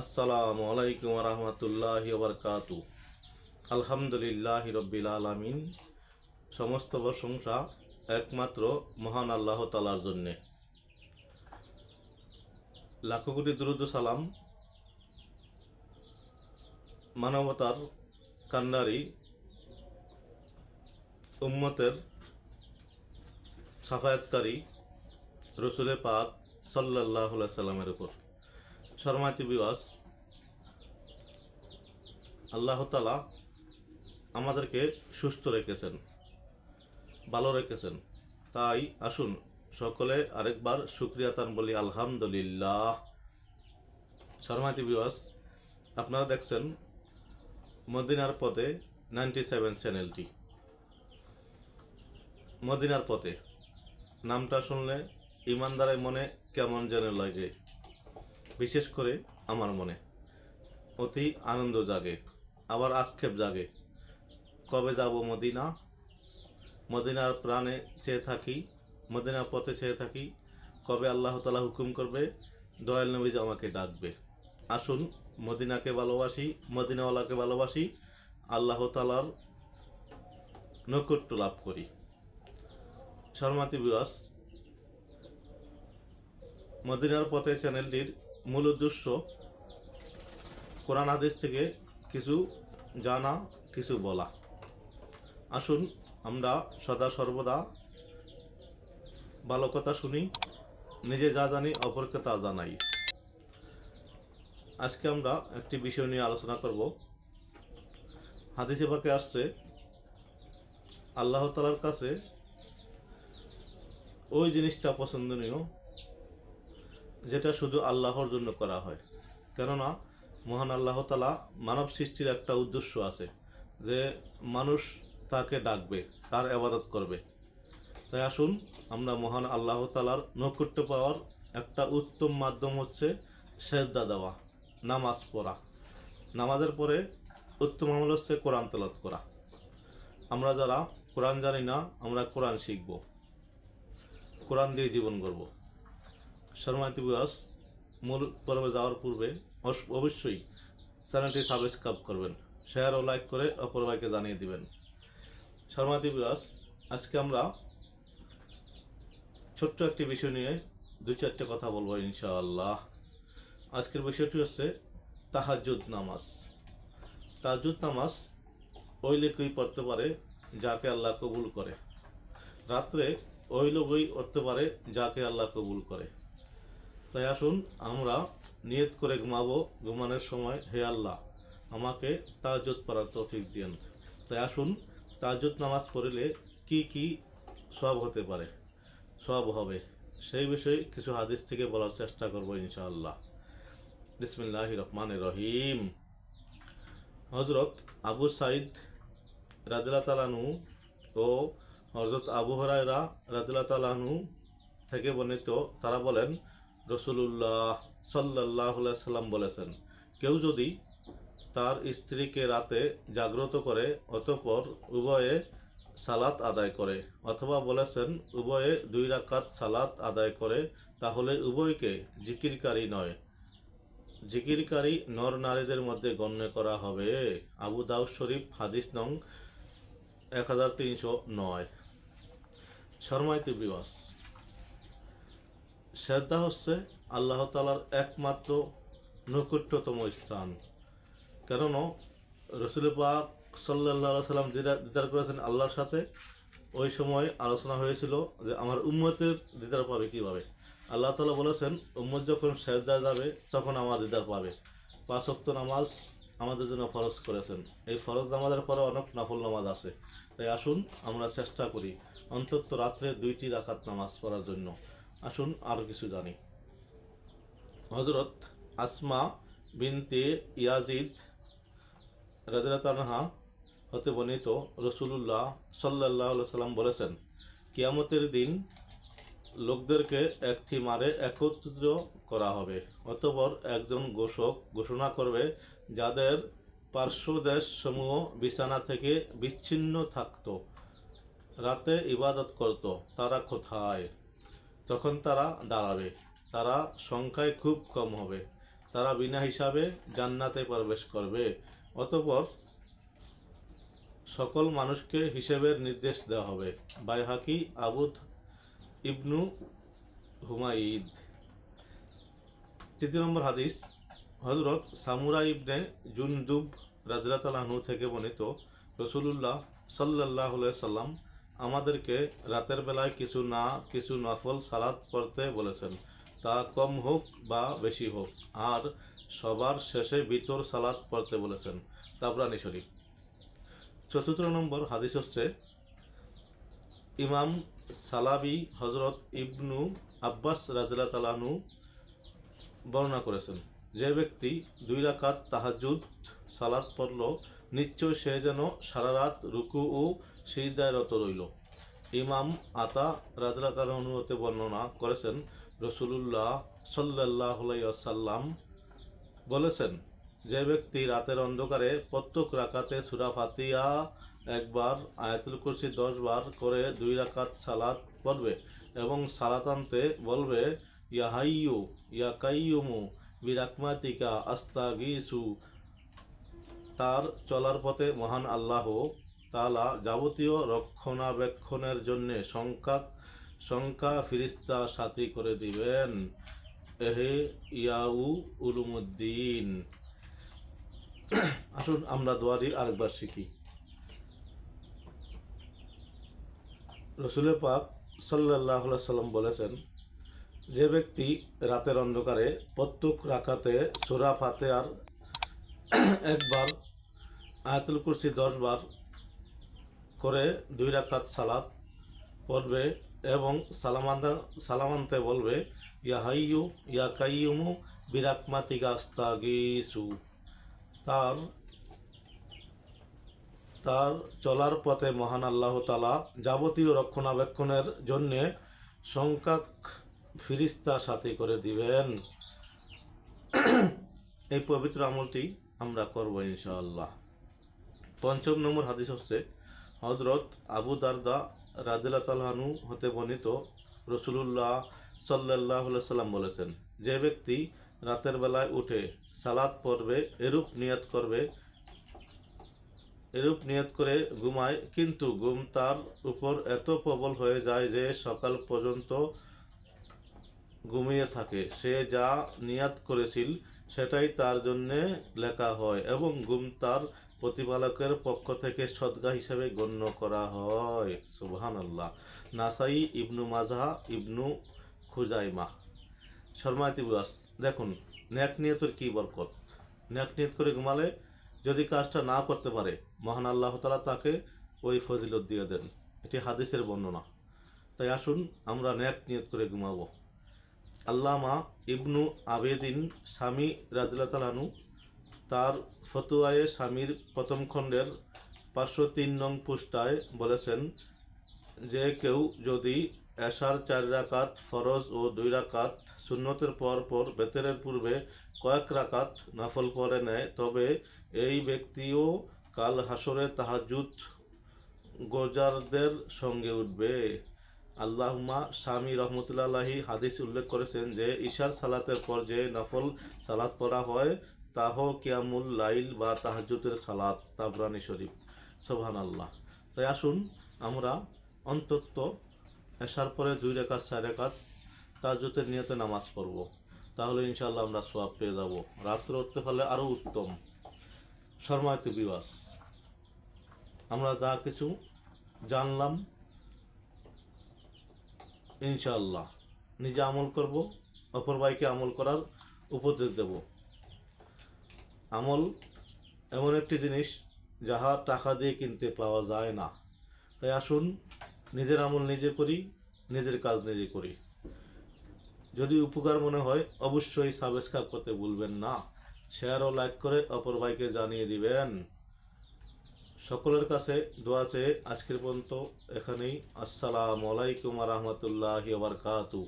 আসসালামু আলাইকুম রহমতুল্লাহ বরকাতু আলহামদুলিল্লাহ রব্বিল আলমিন। সমস্ত প্রশংসা একমাত্র মহান আল্লাহ তালার জন্যে। লাখো কোটি দুরুদ ও সালাম। মানবতার কান্ডারি উম্মতের সাফায়াতকারী রসুলে পাক সাল্লাহ সাল্লামের উপর। শর্মাতি বিওয়াস আল্লাহ তালা আমাদেরকে সুস্থ রেখেছেন, ভালো রেখেছেন। তাই আসুন সকলে আরেকবার শুক্রিয়া তান বলি, আলহামদুলিল্লাহ। শর্মাতি বিওয়াস আপনারা দেখছেন মদিনার পথে নাইনটি সেভেন চ্যানেলটি। মদিনার পথে। নামটা শুনলে ইমানদারের মনে কেমন যেন লাগে। বিশেষ করে আমার মনে। অতি আনন্দ জাগে, আবার আক্ষেপ জাগে। কবে যাব মদিনা? মদিনার প্রাণে চেয়ে থাকি, মদিনার পথে চেয়ে থাকি। কবে আল্লাহ তালা হুকুম করবে? দয়াল নবীজ আমাকে ডাকবে। আসুন, মদিনাকে ভালোবাসি, মদিনাওয়ালাকে ভালোবাসি, আল্লাহ তালার নৈকট্য লাভ করি। শর্মাতি বিবাস মদিনার পথে চ্যানেলটির মূল উদ্দেশ্য কোরআন হাদিস থেকে কিছু জানা, কিছু বলা। আসুন, আমরা সদা সর্বদা ভালো কথা শুনি, নিজে যা জানি, অপরকে তা জানাই। আজকে আমরা একটি বিষয় নিয়ে আলোচনা করব। হাদিসে পাকে আসছে, আল্লাহ তালার কাছে ওই জিনিসটা পছন্দনীয় যেটা শুধু আল্লাহর জন্য করা হয়। কেননা মহান আল্লাহ তালা মানব সৃষ্টির একটা উদ্দেশ্য আছে যে মানুষ তাকে ডাকবে, তার আবাদত করবে। তাই আসুন আমরা মহান আল্লাহ তালার নৈকট্য পাওয়ার একটা উত্তম মাধ্যম হচ্ছে সেজদা দেওয়া, নামাজ পড়া। নামাজের পরে উত্তম আমল হচ্ছে কোরআন তেলত করা। আমরা যারা কোরআন জানি না, আমরা কোরআন শিখব। কোরআন দিয়ে জীবন গড়ব। শর্মাতি বিবাস মূল পর্বে যাওয়ার পূর্বে অবশ্যই চ্যানেলটি সাবস্ক্রাইব করবেন শেয়ার ও লাইক করে অপর ভাইকে জানিয়ে দিবেন। শর্মাতি বিবাস আজকে আমরা ছোট্ট একটি বিষয় নিয়ে দু চারটে কথা বলব ইনশাআল্লাহ। আজকের বিষয়টি হচ্ছে তাহাজুদ নামাজ। তাহাজুদ নামাজ ওই লোকই পড়তে পারে যাকে আল্লাহ কবুল করে। রাত্রে ওই লোকই পড়তে পারে যাকে আল্লাহ কবুল করে। তাই আসুন, আমরা নিয়ত করে ঘুমাবো, ঘুমানোর সময় হে আল্লাহ, আমাকে তাজুদ পড়ার তৌফিক দিয়েন। তাই আসুন তাজুদ নামাজ পড়লে কি কি সব হতে পারে? সব হবে। সেই বিষয়ে কিছু হাদিস থেকে বলার চেষ্টা করব ইনশাআল্লাহ। বিসমিল্লাহ রহমান রহিম। হজরত আবু সাইদ রাদিল্লা তালানু ও হজরত আবু হরাইরা রাদিল্লা তালানু থেকে বর্ণিত, তারা বলেন রসুলুল্লাহ সাল্লাহ সাল্লাম বলেছেন, কেউ যদি তার স্ত্রীকে রাতে জাগ্রত করে অতঃপর উভয়ে সালাত আদায় করে, অথবা বলেছেন উভয়ে দুই রাকাত সালাত আদায় করে, তাহলে উভয়কে জিকিরকারী নয়। জিকিরকারী নর নারীদের মধ্যে গণ্য করা হবে। আবু দাউদ শরীফ, হাদিস নং এক হাজার তিনশো নয়। শর্মাইতি বিবাস শ্রদ্ধা হচ্ছে আল্লাহ তালার একমাত্র নৈকট্যতম স্থান। কেননা রসুল পাক সাল্লাহ সাল্লাম দিদার করেছেন আল্লাহর সাথে, ওই সময় আলোচনা হয়েছিল যে আমার উম্মতের দিদার পাবে কীভাবে। আল্লাহ তালা বলেছেন, উম্মত যখন সেজদা যাবে, তখন আমার দিদার পাবে। পাঁচ ওয়াক্ত নামাজ আমাদের জন্য ফরজ করেছেন। এই ফরজ নামাজের পরে অনেক নফল নামাজ আছে। তাই আসুন আমরা চেষ্টা করি অন্তত রাত্রে দুইটি রাকাত নামাজ পড়ার জন্য। আসুন আরও কিছু জানি। হজরত আসমা বিনতে ইয়াজিদ তানহা হতে বর্ণিত রসুলুল্লাহ সাল্লাহ সাল্লাম বলেছেন, কিয়ামতের দিন লোকদেরকে একটি মারে একত্রিত করা হবে, অতপর একজন ঘোষক ঘোষণা করবে যাদের পার্শ্বদেশ সমূহ বিছানা থেকে বিচ্ছিন্ন থাকতো, রাতে ইবাদত করত, তারা কোথায়? তখন তারা দাঁড়াবে। তারা সংখ্যায় খুব কম হবে। তারা বিনা হিসাবে জান্নাতে প্রবেশ করবে। অতপর সকল মানুষকে হিসেবের নির্দেশ দেওয়া হবে। বাইহাকি, আবুদ ইবনু হুমাইদ তৃতীয় নম্বর হাদিস হজরত সামুরা ইবনে জুনদুব রাজরাতালাহনু থেকে বর্ণিত রসুলুল্লাহ সাল্লাহ সাল্লাম আমাদেরকে রাতের বেলায় কিছু না, কিছু নফল সালাদ পড়তে বলেছেন। তা কম হোক বা বেশি হোক, আর সবার শেষে বিতর সালাদ পড়তে বলেছেন তাবরানি শরীফ। চতুর্থ নম্বর হাদিস হচ্ছে, ইমাম সালাবি হজরত ইবনু আব্বাস রাজলা তালানু বর্ণনা করেছেন, যে ব্যক্তি দুই রাকাত তাহাজুদ সালাদ পড়ল, নিশ্চয় সে যেন সারা রাত রুকু ও সিজদায় রত রইল ইমাম আতা রাজলা তালানুতে বর্ণনা করেছেন, রসুলুল্লাহ সাল্লাহ সাল্লাম বলেছেন, যে ব্যক্তি রাতের অন্ধকারে প্রত্যেক রাকাতে সুরা ফাতিয়া একবার, আয়াতুল কুরসি দশ বার করে দুই রাকাত সালাত পড়বে এবং সালাত আনতে বলবে, ইয়া হাইয়ু, ইয়া কাইয়ুমু বিরাকমাতিকা আস্তাগিসু। তার চলার পথে মহান আল্লাহ তালা যাবতীয় রক্ষণাবেক্ষণের জন্যে সংখ্যা সংখ্যা ফিরিস্তা সাথী করে দিবেন। এহে ইয়াউ উলুমুদ্দিন। আসুন, আমরা দোয়ারি আরেকবার শিখি। রসুলের পাক সাল্লাহ সাল্লাম বলেছেন, যে ব্যক্তি রাতের অন্ধকারে প্রত্যেক রাখাতে সুরা ফাতে আর একবার আয়াতুল কুরসি দশ বার করে দুই রাকাত সালাত পড়বে এবং সালামান্তা সালামান্তে বলবে, ইয়া হাইয়ু, ইয়া কাইয়ুমু বিরাকমাতিকা আস্তাগিসু। তার তার চলার পথে মহান আল্লাহ তালা যাবতীয় রক্ষণাবেক্ষণের জন্যে সংখ্যাক ফিরিস্তা সাথী করে দিবেন। এই পবিত্র আমলটি আমরা করব ইনশাআল্লাহ। পঞ্চম নম্বর হাদিস হচ্ছে হজরত আবু দারদা রাদিল্লা তালহানু হতে বর্ণিত রসুলুল্লাহ সাল্লাহ সাল্লাম বলেছেন, যে ব্যক্তি রাতের বেলায় উঠে সালাদ পড়বে, এরূপ নিয়ত করবে, এরূপ নিয়ত করে ঘুমায়, কিন্তু ঘুম তার উপর এত প্রবল হয়ে যায় যে সকাল পর্যন্ত ঘুমিয়ে থাকে। সে যা নিয়াত করেছিল, সেটাই তার জন্যে লেখা হয় এবং ঘুম তার প্রতিপালকের পক্ষ থেকে সদগা হিসেবে গণ্য করা হয়। সুবহান আল্লাহ নাসাই ইবনু মাজাহা ইবনু খুজাইমা। শর্মায়তি বুয়াস দেখুন ন্যাক নিয়তের কী বরকত? ন্যাক নিয়ত করে ঘুমালে যদি কাজটা না করতে পারে, মহান আল্লাহ তালা তাকে ওই ফজিলত দিয়ে দেন। এটি হাদিসের বর্ণনা। তাই আসুন আমরা ন্যাক নিয়ত করে ঘুমাবো। আল্লামা ইবনু আবেদিন স্বামী রাদিল্লা তালানু তার ফতুয়ায়ে স্বামীর প্রথম খণ্ডের পাঁচশো তিন নং পুস্তায় বলেছেন যে কেউ যদি এশার চার রাকাত ফরজ ও দুই রাকাত সুন্নতের পর পর বেতরের পূর্বে কয়েক রাকাত নাফল পরে নেয়, তবে এই ব্যক্তিও কাল হাসরে তাহাজুদ গোজারদের সঙ্গে উঠবে। আল্লাহমা স্বামী রহমতুল্লাহি হাদিস উল্লেখ করেছেন যে ঈশার সালাতের পর যে নফল সালাত পড়া হয় তাহ কিয়ামুল লাইল বা তাহাজুদের সালাত তাবরানি শরীফ। সোহান আল্লাহ তাই আসুন আমরা অন্তত এসার পরে দুই রেখাত, চার রেখাত তাহাজুদের নিয়তে নামাজ পড়ব। তাহলে ইনশাল্লাহ আমরা সোয়াব পেয়ে যাব। রাত্রে উঠতে পারলে আরও উত্তম। শর্মায়িত বিবাস। আমরা যা কিছু জানলাম, ইনশাআল্লাহ নিজে আমল করব, অপর ভাইকে আমল করার উপদেশ দেব। আমল এমন একটি জিনিস যাহা টাকা দিয়ে কিনতে পাওয়া যায় না। তাই আসুন, নিজের আমল নিজে করি, নিজের কাজ নিজে করি। যদি উপকার মনে হয়, অবশ্যই সাবস্ক্রাইব করতে ভুলবেন না। শেয়ার ও লাইক করে অপর ভাইকে জানিয়ে দিবেন। সকলের কাছে দোয়া চেয়ে আজকের পর্যন্ত এখানেই। আসসালামু আলাইকুম রহমতুল্লাহ বারকাতু